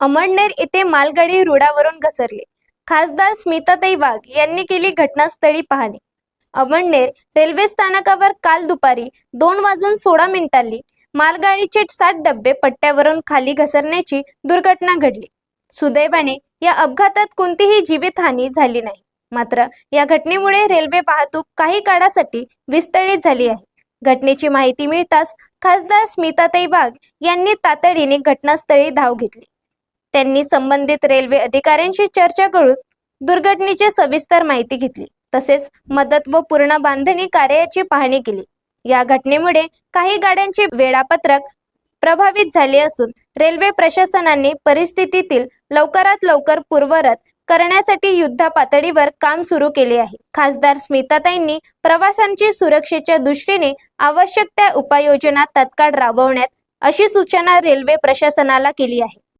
अमळनेर येथे मालगाडी रुळावरून घसरली. खासदार स्मिताताई वाघ यांनी केली घटनास्थळी पाहणी. अमळनेर रेल्वे स्थानकावर काल दुपारी दोन वाजून सोळा मिनिटांनी मालगाडीचे सात डबे पट्ट्यावरून खाली घसरण्याची दुर्घटना घडली. सुदैवाने या अपघातात कोणतीही जीवितहानी झाली नाही. मात्र या घटनेमुळे रेल्वे वाहतूक काही काळासाठी विस्कळीत झाली आहे. घटनेची माहिती मिळताच खासदार स्मिताताई वाघ यांनी तातडीने घटनास्थळी धाव घेतली. त्यांनी संबंधित रेल्वे अधिकाऱ्यांशी चर्चा करून दुर्घटनेची सविस्तर माहिती घेतली. तसेच मदत व पूर्ण बांधणी कार्याची पाहणी केली. या घटनेमुळे काही गाड्यांचे वेळापत्रक प्रभावित झाले असून रेल्वे प्रशासनाने परिस्थितीतील लवकरात लवकर पूर्वरत करण्यासाठी युद्ध पातळीवर काम सुरू केले आहे. खासदार स्मिताताईंनी प्रवाशांची सुरक्षेच्या दृष्टीने आवश्यक त्या उपाययोजना तत्काळ राबवण्यात अशी सूचना रेल्वे प्रशासनाला केली आहे.